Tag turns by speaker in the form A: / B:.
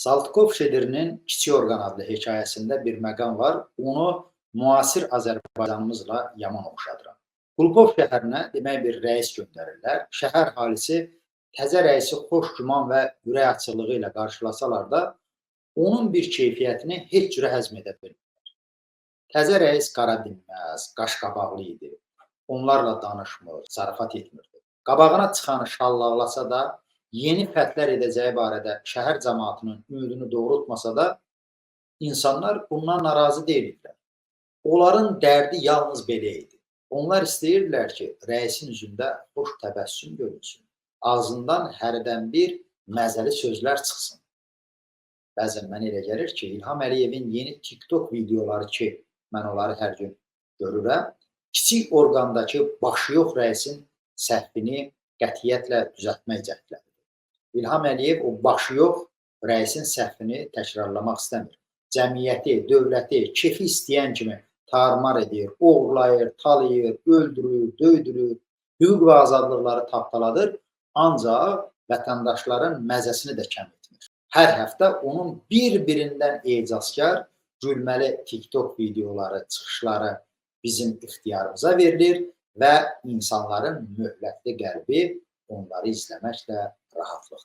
A: Saltykov şeirinin Kiçik Orqan adlı hekayəsində bir məqam var. Onu müasir Azərbaycanımızla yaman oxşadıram. Qulpov şəhərinə demək bir rəis göndərirlər. Şəhər əhalisi təzə rəisi xoş güman və ürək açıqlığı ilə qarşılasalar da, onun bir keyfiyyətini heç cürə həzm edə bilmirlər. Təzə rəis qara dinməz, qaşqabaqlı idi. Onlarla danışmır, zarafat etmirdi. Qabağına çıxanı şallaqlasa da, yeni fətlər edəcəyi barədə şəhər cəmaatının ümidini doğrultmasa da, insanlar bundan narazı deyildilər. Onların dərdi yalnız belə idi. Onlar istəyirdilər ki, rəisin üzündə xoş təbəssüm görünsün. Ağzından hərdən bir məzəli sözlər çıxsın. Bəzən mənə elə gəlir ki, İlham Əliyevin yeni TikTok videoları ki, mən onları hər gün görürəm, kiçik orqandakı başı yox rəisin səhvini qətiyyətlə düzəltmək cəhdləridir. İlham Əliyev o başı yox rəisin səhvini təkrarlamaq istəmir. Cəmiyyəti, dövləti kefi istəyən kimi tarmar edir, oğurlayır, talayır, öldürür, döydürür, hüquq və azadlıqları tapdaladır, ancaq vətəndaşların məzəsini də kəm etmir. Hər həftə onun bir-birindən ecazkar, gülməli TikTok videoları, çıxışları bizim ixtiyarımıza verilir və insanların möhlətli qəlbi onları izləməklə راح افلخ